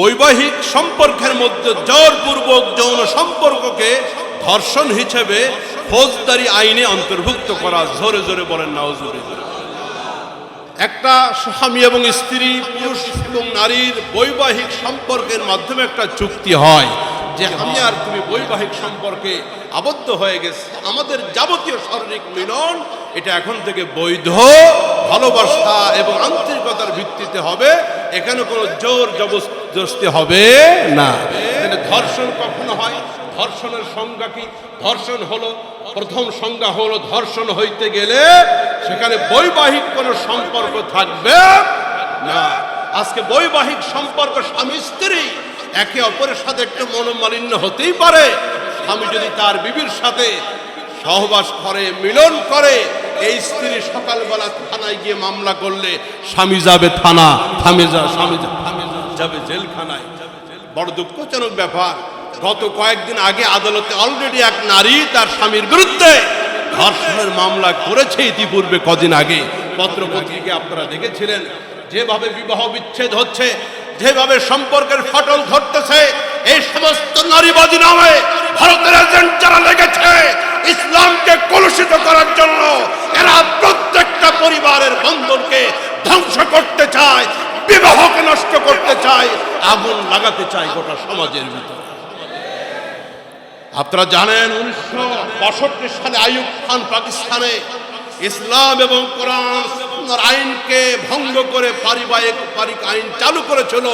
বৈবাহিক সম্পর্কের মধ্যে জোরপূর্বক যৌন সম্পর্ককে ধর্ষণ হিসেবে ফৌজদারি আইনে অন্তর্ভুক্ত করা, জোরে জোরে বলেন নাওজুবিল্লাহ একটা স্বামী এবং স্ত্রী, পুরুষ এবং নারীর বৈবাহিক সম্পর্কের মাধ্যমে একটা চুক্তি হয় যে, আমি আর তুমি বৈবাহিক সম্পর্কে আবদ্ধ হয়ে গেছে। আমাদের যাবতীয় শারীরিক মিলন এটা এখন থেকে বৈধ, ভালোবাসা এবং আন্তরিকতার ভিত্তিতে হবে। এখানে কোনো জোর জবরদস্তি হবে না। ধর্ষণ কখনো হয়? ধর্ষণের সংজ্ঞা কি? ধর্ষণ হলো, প্রথম সংজ্ঞা হলো ধর্ষণ হইতে গেলে সেখানে বৈবাহিক কোনো সম্পর্ক থাকবে না। আজকে বৈবাহিক সম্পর্ক স্বামী স্ত্রী একে অপরের সাথে একটু মনোমালিন্য হতেই পারে। স্বামী যদি তার বিবির সাথে সহবাস করে, মিলন করে, এই স্ত্রী সকালবেলা থানায় গিয়ে মামলা করলে স্বামী যাবে থানা, থামে যা, স্বামী থামে। যাবে জেলখানায়। বড় দুঃখজনক ব্যাপার, গত কয়েকদিন আগে আদালতে অলরেডি এক নারী তার স্বামীর বিরুদ্ধে ধর্ষণের মামলা করেছে ইতিপূর্বে কদিন আগে। পত্র পত্রিকা আপনারা দেখেছিলেন, যেভাবে বিবাহ বিচ্ছেদ হচ্ছে, যেভাবে সম্পর্কের ফটল ধরতেছে, এই সমস্ত নারীবাদী নামে ভারতের এজেন্ট যারা লেগেছে, ইসলামকে কলুষিত করার জন্য এরা প্রত্যেকটা পরিবারের বন্ধনকে ধ্বংস করতে চায় বিবাহকে নষ্ট করতে চায় আগুন লাগাতে চায় গোটা সমাজের ভিতরে। আপনারা জানেন উনিশশো বাষট্টি সালে আইয়ুব খান পাকিস্তানে ইসলাম এবং কোরআন আইনকে ভঙ্গ করে পারিবারিক পারিক আইন চালু করেছিল।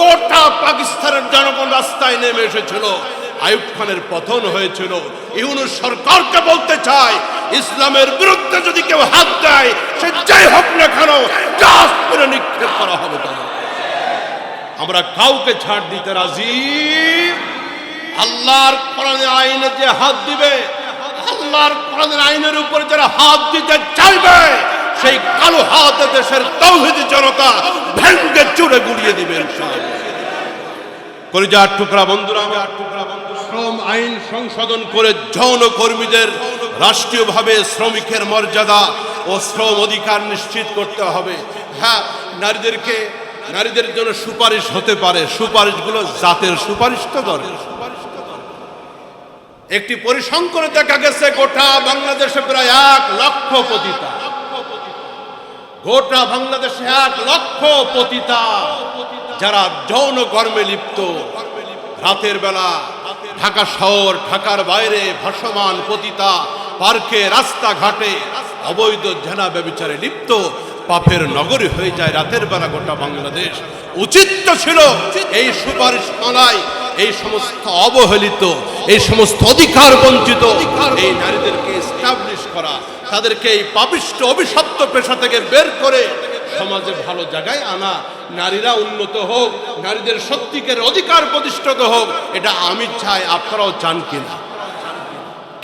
গোটা পাকিস্তানের জনগণ রাস্তায় নেমে এসেছিল। আইয়ুব খানের পতন হয়েছিল। ইউনুস সরকারকে বলতে চায় ইসলামের বিরুদ্ধে যদি কেউ হাত দেয়, সে যাই হোক না কেন নিক্ষেপ করা হবে তাদের। আমরা কাউকে ছাড় দিতে রাজি? আল্লাহর কোরআনের আইনে যে হাত দিবে, আল্লাহর কোরআনের আইনের উপর যারা হাত দিতে চাইবে, সেই কালো হাতে দেশের তৌহিদি জনতা ভেঙ্গে চুড়ে গুড়িয়ে দিবেন কলিজার টুকরা বন্ধুরা, শ্রম আইন সংশোধন করে যৌন কর্মীদের রাষ্ট্রীয়ভাবে শ্রমিকের মর্যাদা ও শ্রম অধিকার নিশ্চিত করতে হবে। হ্যাঁ নারীদেরকে নারীদের জন্য সুপারিশ হতে পারে। সুপারিশগুলো জাতের সুপারিশ তো দরকার একটি পরিসংখ্যানে দেখা গেছে, গোটা বাংলাদেশে প্রায় এক লক্ষ পতিতা। গোটা বাংলাদেশে এক লক্ষ পতিতা যারা যৌন কর্মে লিপ্ত। রাতের বেলা ঢাকা শহর, ঢাকার বাইরে ভাসমান পতিতা পার্কে, রাস্তাঘাটে অবৈধ জেনা ব্যবচারে লিপ্ত। পাপের নগরী হয়ে যায় রাতের বেলা গোটা বাংলাদেশ। উচিত ছিল এই সুপারিশ মানায় এই সমস্ত অবহেলিত, এই সমস্ত অধিকার বঞ্চিত, এই নারীদেরকে এস্টাবলিশ করা, তাদেরকে এই পাপিষ্ট অভিশপ্ত পেশা থেকে বের করে সমাজে ভালো জায়গায় আনা। নারীরা উন্নত হোক, নারীদের সত্যিকারের অধিকার প্রতিষ্ঠিত হোক, এটা আমি চাই, আপনারাও চান কিনা?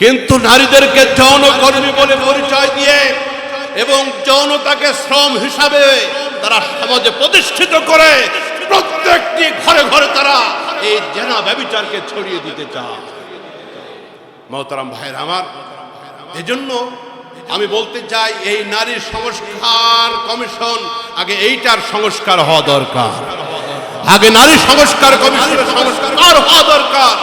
কিন্তু নারীদেরকে যৌনকর্মী বলে পরিচয় দিয়ে এবং যৌনতাকে শ্রম হিসাবে তারা সমাজে প্রতিষ্ঠিত করে প্রত্যেকটি ঘরে ঘরে তারা এই জেনা ব্যবিচারকে ছড়িয়ে দিতে চায়। মহতারাম ভাইয়ের আমার, এজন্য আমি বলতে চাই, এই নারীর সংস্কার কমিশন আগে এইটার সংস্কার হওয়া দরকার। আগে নারী সংস্কার কমিশনের সংস্কার হওয়া দরকার।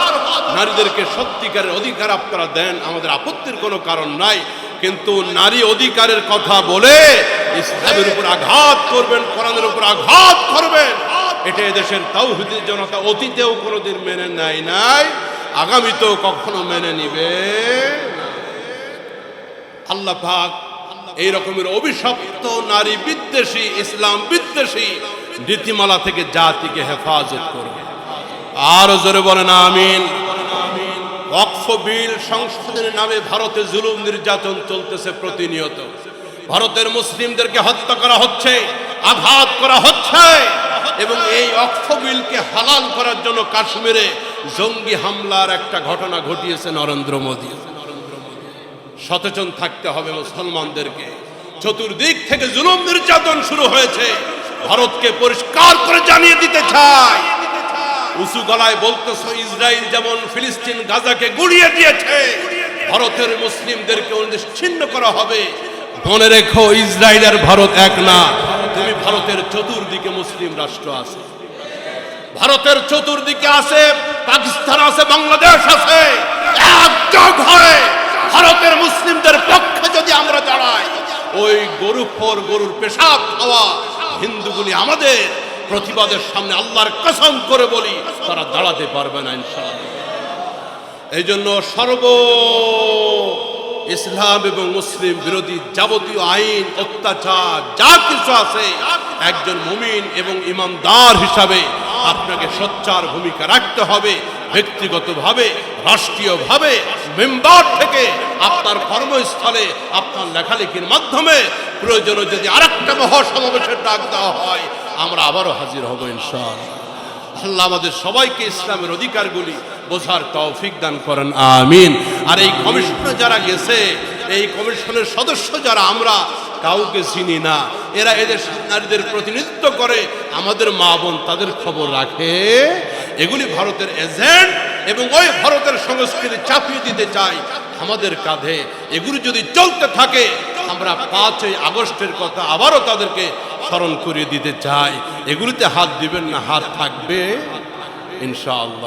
নারীদেরকে সত্যিকারের অধিকার আপনারা দেন, আমাদের আপত্তির কোনো কারণ নাই। কিন্তু নারী অধিকারের কথা বলে ইসলামের উপর আঘাত করবেন, কোরআনের উপর আঘাত করবেন। এটা এদেশের তাওহিদি জনতা অতীতেও কোনোদিন মেনে নেয় নাই, আগামীতেও কখনো মেনে নিবে। আল্লাহ পাক এই রকমের অভিশপ্ত নারী বিদ্বেষী, ইসলাম বিদ্বেষী নীতিমালা থেকে জাতিকে হেফাজত করবে। আরও জোরে বলেন, আমিন। ওয়াকফ বিল সংশোধনের নামে ভারতে জুলুম নির্যাতন চলতেছে প্রতিনিয়ত। ভারতের মুসলিমদেরকে হত্যা করা হচ্ছে, আঘাত করা হচ্ছে, এবং এই অক্ষ বিলকে হালাল করার জন্য কাশ্মীরে জঙ্গি হামলার একটা ঘটনা ঘটিয়েছে নরেন্দ্র মোদী। সচেতন থাকতে হবে মুসলমানদেরকে। চতুর্দিক থেকে জুলুম নির্যাতন শুরু হয়েছে। ভারতকে পরিষ্কার করে জানিয়ে দিতে চাই। উঁচু গলায় বলতেছ, ইসরায়েল যেমন ফিলিস্তিন গাজাকে গুড়িয়ে দিয়েছে, ভারতের মুসলিমদেরকে নিশ্চিন্ন করা হবে। মনে রেখো ইসরায়েল আর ভারত এক না, তুমি ভারতের চতুর্দিকে মুসলিম রাষ্ট্র আছে। ভারতের চতুর্দিকে আছে, পাকিস্তান আছে, বাংলাদেশ আছে একযোগ হয়ে ভারতের মুসলিমদের পক্ষে যদি আমরা দাঁড়াই, ওই গরু ফর গরুর পেশাব খাওয়া হিন্দুগুলি আমাদের প্রতিবাদের সামনে আল্লাহর কসম করে বলি, তারা দাঁড়াতে পারবে না ইনশাআল্লাহ। এই জন্য সর্ব ইসলাম এবং মুসলিম বিরোধী যাবতীয় আইন, অত্যাচার, যা কিছু আছে, একজন মুমিন এবং ইমানদার হিসাবে আপনাকে সোচ্চার ভূমিকা রাখতে হবে। ব্যক্তিগতভাবে, রাষ্ট্রীয়ভাবে মেম্বার থেকে আপনার কর্মস্থলে আপনার লেখালেখির মাধ্যমে প্রয়োজনে যদি আরেকটা মহাসমাবেশের ডাক দেওয়া হয়, আমরা আবারও হাজির হব ইনশাআল্লাহ। আল্লাহ আমাদের সবাইকে ইসলামের অধিকারগুলি বোঝার তৌফিক দান করেন, আমিন। আর এই কমিশনে যারা গেছে, এই কমিশনের সদস্য যারা, আমরা কাউকে চিনি না। এরা এদের নারীদের প্রতিনিধিত্ব করে, আমাদের মা বোন তাদের খবর রাখে। এগুলি ভারতের এজেন্ট এবং ওই ভারতের সংস্কৃতি চাপিয়ে দিতে চাই আমাদের কাঁধে। এগুলি যদি চলতে থাকে, আমরা পাঁচই আগস্টের কথা আবারও তাদেরকে স্মরণ করিয়ে দিতে চাই। এগুলিতে হাত দিবেন না, হাত থাকবে। ইনশাআল্লাহ।